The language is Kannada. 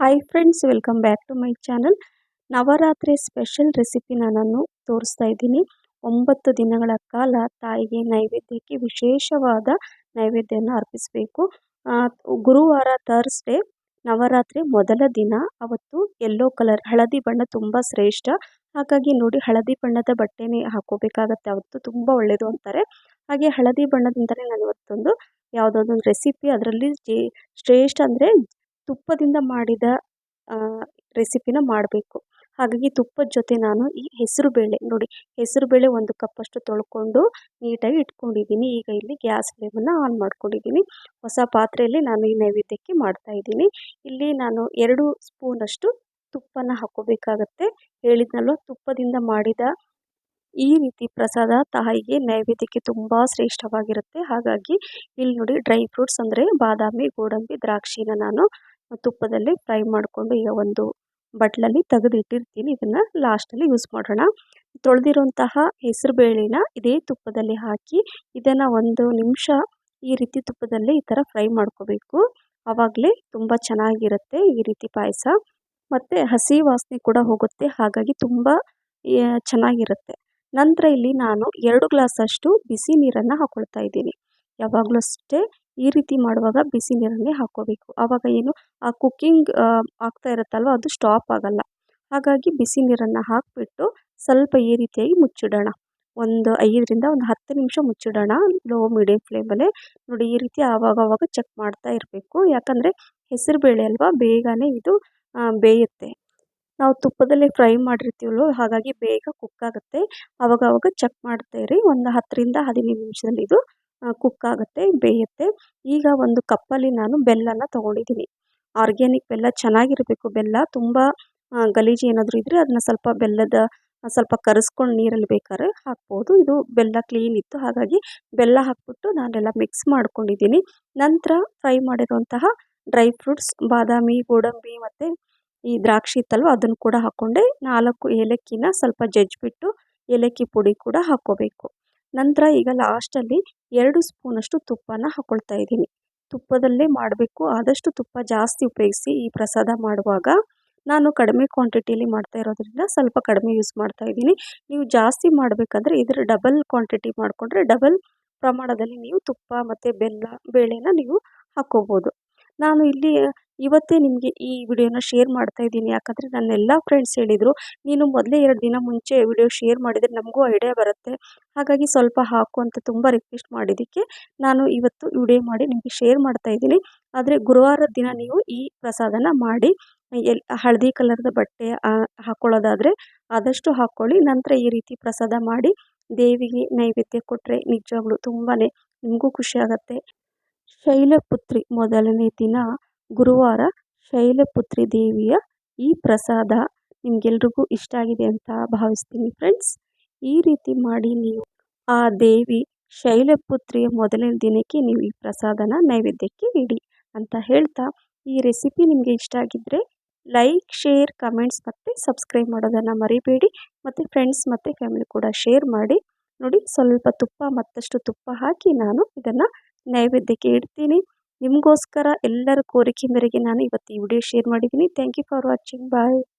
Hi friends welcome back to my channel Navaratri special ರೆಸಿಪಿನ ನಾನು ತೋರಿಸ್ತಾ ಇದ್ದೀನಿ. ಒಂಬತ್ತು ದಿನಗಳ ಕಾಲ ತಾಯಿಗೆ ನೈವೇದ್ಯಕ್ಕೆ ವಿಶೇಷವಾದ ನೈವೇದ್ಯನ ಅರ್ಪಿಸಬೇಕು. ಗುರುವಾರ ಥರ್ಸ್ಡೇ ನವರಾತ್ರಿ ಮೊದಲ ದಿನ. ಅವತ್ತು ಎಲ್ಲೋ ಕಲರ್ ಹಳದಿ ಬಣ್ಣ ತುಂಬ ಶ್ರೇಷ್ಠ. ಹಾಗಾಗಿ ನೋಡಿ, ಹಳದಿ ಬಣ್ಣದ ಬಟ್ಟೆನೇ ಹಾಕೋಬೇಕಾಗತ್ತೆ ಅವತ್ತು ತುಂಬ ಒಳ್ಳೆಯದು ಅಂತಾರೆ. ಹಾಗೆ ಹಳದಿ ಬಣ್ಣದಿಂದಲೇ ನಾನು ಇವತ್ತೊಂದು ಯಾವುದಾದೊಂದು ರೆಸಿಪಿ ಅದರಲ್ಲಿ ಶ್ರೇಷ್ಠ ಅಂದರೆ ತುಪ್ಪದಿಂದ ಮಾಡಿದ ರೆಸಿಪಿನ ಮಾಡಬೇಕು. ಹಾಗಾಗಿ ತುಪ್ಪದ ಜೊತೆ ನಾನು ಈ ಹೆಸರು ಬೇಳೆ ನೋಡಿ ಹೆಸರು ಬೇಳೆ ಒಂದು ಕಪ್ಪಷ್ಟು ತೊಳ್ಕೊಂಡು ನೀಟಾಗಿ ಇಟ್ಕೊಂಡಿದ್ದೀನಿ. ಈಗ ಇಲ್ಲಿ ಗ್ಯಾಸ್ ಫ್ಲೇಮನ್ನು ಆನ್ ಮಾಡ್ಕೊಂಡಿದ್ದೀನಿ. ಹೊಸ ಪಾತ್ರೆಯಲ್ಲಿ ನಾನು ಈ ನೈವೇದ್ಯಕ್ಕೆ ಮಾಡ್ತಾ ಇದ್ದೀನಿ. ಇಲ್ಲಿ ನಾನು ಎರಡು ಸ್ಪೂನಷ್ಟು ತುಪ್ಪನ ಹಾಕೋಬೇಕಾಗತ್ತೆ ಹೇಳಿದ್ನಲ್ವ, ತುಪ್ಪದಿಂದ ಮಾಡಿದ ಈ ರೀತಿ ಪ್ರಸಾದ ತಾಯಿಗೆ ನೈವೇದ್ಯಕ್ಕೆ ತುಂಬ ಶ್ರೇಷ್ಠವಾಗಿರುತ್ತೆ. ಹಾಗಾಗಿ ಇಲ್ಲಿ ನೋಡಿ ಡ್ರೈ ಫ್ರೂಟ್ಸ್ ಅಂದರೆ ಬಾದಾಮಿ, ಗೋಡಂಬಿ, ದ್ರಾಕ್ಷಿನ ನಾನು ತುಪ್ಪದಲ್ಲಿ ಫ್ರೈ ಮಾಡಿಕೊಂಡು ಈಗ ಒಂದು ಬಟ್ಲಲ್ಲಿ ತೆಗೆದು ಇಟ್ಟಿರ್ತೀನಿ ಇದನ್ನು ಲಾಸ್ಟಲ್ಲಿ ಯೂಸ್ ಮಾಡೋಣ. ತೊಳೆದಿರುವಂತಹ ಹೆಸರು ಬೇಳೆನ ಇದೇ ತುಪ್ಪದಲ್ಲಿ ಹಾಕಿ ಇದನ್ನು ಒಂದು ನಿಮಿಷ ಈ ರೀತಿ ತುಪ್ಪದಲ್ಲಿ ಈ ಥರ ಫ್ರೈ ಮಾಡ್ಕೋಬೇಕು. ಆವಾಗಲೇ ತುಂಬ ಚೆನ್ನಾಗಿರುತ್ತೆ ಈ ರೀತಿ ಪಾಯಸ. ಮತ್ತು ಹಸಿ ವಾಸನೆ ಕೂಡ ಹೋಗುತ್ತೆ. ಹಾಗಾಗಿ ತುಂಬ ಚೆನ್ನಾಗಿರುತ್ತೆ. ನಂತರ ಇಲ್ಲಿ ನಾನು ಎರಡು ಗ್ಲಾಸಷ್ಟು ಬಿಸಿ ನೀರನ್ನು ಹಾಕ್ಕೊಳ್ತಾ ಇದ್ದೀನಿ. ಯಾವಾಗಲೂ ಅಷ್ಟೇ ಈ ರೀತಿ ಮಾಡುವಾಗ ಬಿಸಿ ನೀರನ್ನೇ ಹಾಕ್ಕೋಬೇಕು. ಆವಾಗ ಏನು, ಆ ಕುಕ್ಕಿಂಗ್ ಆಗ್ತಾ ಇರುತ್ತಲ್ವ, ಅದು ಸ್ಟಾಪ್ ಆಗಲ್ಲ. ಹಾಗಾಗಿ ಬಿಸಿ ನೀರನ್ನು ಹಾಕಿಬಿಟ್ಟು ಸ್ವಲ್ಪ ಈ ರೀತಿಯಾಗಿ ಮುಚ್ಚಿಡೋಣ. ಒಂದು ಐದರಿಂದ ಒಂದು ಹತ್ತು ನಿಮಿಷ ಮುಚ್ಚಿಡೋಣ. ಲೋ ಮೀಡಿಯಂ ಫ್ಲೇಮಲ್ಲೇ ನೋಡಿ, ಈ ರೀತಿ ಆವಾಗ ಆವಾಗ ಚೆಕ್ ಮಾಡ್ತಾ ಇರಬೇಕು. ಯಾಕಂದರೆ ಹೆಸರು ಬೇಳೆ ಅಲ್ವಾ, ಬೇಗನೆ ಇದು ಬೇಯುತ್ತೆ. ನಾವು ತುಪ್ಪದಲ್ಲಿ ಫ್ರೈ ಮಾಡಿರ್ತೀವಲ್ವ, ಹಾಗಾಗಿ ಬೇಗ ಕುಕ್ ಆಗುತ್ತೆ. ಆವಾಗ ಆವಾಗ ಚೆಕ್ ಮಾಡ್ತಾ ಇರಿ. ಒಂದು ಹತ್ತರಿಂದ ಹದಿನೈದು ನಿಮಿಷದಲ್ಲಿ ಇದು ಕುಕ್ ಆಗುತ್ತೆ ಬೇಯುತ್ತೆ. ಈಗ ಒಂದು ಕಪ್ಪಲ್ಲಿ ನಾನು ಬೆಲ್ಲನ ತೊಗೊಂಡಿದ್ದೀನಿ. ಆರ್ಗ್ಯಾನಿಕ್ ಬೆಲ್ಲ ಚೆನ್ನಾಗಿರಬೇಕು. ಬೆಲ್ಲ ತುಂಬ ಗಲೀಜು ಏನಾದರೂ ಇದ್ದರೆ ಅದನ್ನ ಸ್ವಲ್ಪ ಬೆಲ್ಲದ ಸ್ವಲ್ಪ ಕರಸ್ಕೊಂಡು ನೀರಲ್ಲಿ ಬೇಕಾದ್ರೆ ಹಾಕ್ಬೋದು. ಇದು ಬೆಲ್ಲ ಕ್ಲೀನ್ ಇತ್ತು. ಹಾಗಾಗಿ ಬೆಲ್ಲ ಹಾಕ್ಬಿಟ್ಟು ನಾನೆಲ್ಲ ಮಿಕ್ಸ್ ಮಾಡ್ಕೊಂಡಿದ್ದೀನಿ. ನಂತರ ಫ್ರೈ ಮಾಡಿರುವಂತಹ ಡ್ರೈ ಫ್ರೂಟ್ಸ್ ಬಾದಾಮಿ, ಗೋಡಂಬಿ ಮತ್ತು ಈ ದ್ರಾಕ್ಷಿ ಇತ್ತಲ್ವ, ಅದನ್ನು ಕೂಡ ಹಾಕ್ಕೊಂಡೆ ನಾಲ್ಕು ಏಲಕ್ಕಿನ ಸ್ವಲ್ಪ ಜಜ್ಜಿಬಿಟ್ಟು ಏಲಕ್ಕಿ ಪುಡಿ ಕೂಡ ಹಾಕ್ಕೋಬೇಕು. ನಂತರ ಈಗ ಲಾಸ್ಟಲ್ಲಿ ಎರಡು ಸ್ಪೂನಷ್ಟು ತುಪ್ಪನ ಹಾಕ್ಕೊಳ್ತಾ ಇದ್ದೀನಿ. ತುಪ್ಪದಲ್ಲೇ ಮಾಡಬೇಕು. ಆದಷ್ಟು ತುಪ್ಪ ಜಾಸ್ತಿ ಉಪಯೋಗಿಸಿ ಈ ಪ್ರಸಾದ ಮಾಡುವಾಗ ನಾನು ಕಡಿಮೆ ಕ್ವಾಂಟಿಟಿಯಲ್ಲಿ ಮಾಡ್ತಾ ಇರೋದ್ರಿಂದ ಸ್ವಲ್ಪ ಕಡಿಮೆ ಯೂಸ್ ಮಾಡ್ತಾ ಇದ್ದೀನಿ. ನೀವು ಜಾಸ್ತಿ ಮಾಡಬೇಕಂದ್ರೆ ಇದರ ಡಬಲ್ ಕ್ವಾಂಟಿಟಿ ಮಾಡಿಕೊಂಡ್ರೆ ಡಬಲ್ ಪ್ರಮಾಣದಲ್ಲಿ ನೀವು ತುಪ್ಪ ಮತ್ತು ಬೆಲ್ಲ, ಬೇಳೆನ ನೀವು ಹಾಕ್ಕೋಬೋದು ನಾನು ಇಲ್ಲಿ ಇವತ್ತೇ ನಿಮಗೆ ಈ ವಿಡಿಯೋನ ಶೇರ್ ಮಾಡ್ತಾ ಇದ್ದೀನಿ. ಯಾಕಂದರೆ ನನ್ನ ಎಲ್ಲ ಫ್ರೆಂಡ್ಸ್ ಹೇಳಿದರು, ನೀನು ಮೊದಲೇ ಎರಡು ದಿನ ಮುಂಚೆ ವಿಡಿಯೋ ಶೇರ್ ಮಾಡಿದರೆ ನಮಗೂ ಐಡಿಯಾ ಬರುತ್ತೆ. ಹಾಗಾಗಿ ಸ್ವಲ್ಪ ಹಾಕು ಅಂತ ತುಂಬ ರಿಕ್ವೆಸ್ಟ್ ಮಾಡಿದ್ದಕ್ಕೆ ನಾನು ಇವತ್ತು ವಿಡಿಯೋ ಮಾಡಿ ನಿಮಗೆ ಶೇರ್ ಮಾಡ್ತಾ ಇದ್ದೀನಿ. ಆದರೆ ಗುರುವಾರದ ದಿನ ನೀವು ಈ ಪ್ರಸಾದನ ಮಾಡಿ, ಎಲ್, ಹಳದಿ ಕಲರ್ದ ಬಟ್ಟೆ ಹಾಕ್ಕೊಳ್ಳೋದಾದರೆ ಆದಷ್ಟು ಹಾಕ್ಕೊಳ್ಳಿ ನಂತರ ಈ ರೀತಿ ಪ್ರಸಾದ ಮಾಡಿ ದೇವಿಗೆ ನೈವೇದ್ಯ ಕೊಟ್ಟರೆ ನಿಜವಾಗ್ಲೂ ತುಂಬಾ ನಿಮಗೂ ಖುಷಿಯಾಗತ್ತೆ ಶೈಲಪುತ್ರಿ ಮೊದಲನೇ ದಿನ ಗುರುವಾರ ಶೈಲಪುತ್ರಿ ದೇವಿಯ ಈ ಪ್ರಸಾದ ನಿಮಗೆಲ್ರಿಗೂ ಇಷ್ಟ ಆಗಿದೆ ಅಂತ ಭಾವಿಸ್ತೀನಿ ಫ್ರೆಂಡ್ಸ್ ಈ ರೀತಿ ಮಾಡಿ ನೀವು ಆ ದೇವಿ ಶೈಲಪುತ್ರಿಯ ಮೊದಲನೇ ದಿನಕ್ಕೆ ನೀವು ಈ ಪ್ರಸಾದನ ನೈವೇದ್ಯಕ್ಕೆ ಇಡಿ ಅಂತ ಹೇಳ್ತಾ ಈ ರೆಸಿಪಿ ನಿಮಗೆ ಇಷ್ಟ ಆಗಿದ್ದರೆ ಲೈಕ್ ಶೇರ್ ಕಮೆಂಟ್ಸ್ ಮತ್ತು ಸಬ್ಸ್ಕ್ರೈಬ್ ಮಾಡೋದನ್ನು ಮರಿಬೇಡಿ. ಮತ್ತು ಫ್ರೆಂಡ್ಸ್ ಮತ್ತು ಫ್ಯಾಮಿಲಿ ಕೂಡ ಶೇರ್ ಮಾಡಿ. ನೋಡಿ ಸ್ವಲ್ಪ ತುಪ್ಪ ಮತ್ತಷ್ಟು ತುಪ್ಪ ಹಾಕಿ ನಾನು ಇದನ್ನು ನೈವೇದ್ಯಕ್ಕೆ ಇಡ್ತೀನಿ. ನಿಮಗೋಸ್ಕರ ಎಲ್ಲರ ಕೋರಿಕೆ ಮೇರೆಗೆ ನಾನು ಇವತ್ತು ಈ ವಿಡಿಯೋ ಶೇರ್ ಮಾಡಿದ್ದೀನಿ. Thank you for watching bye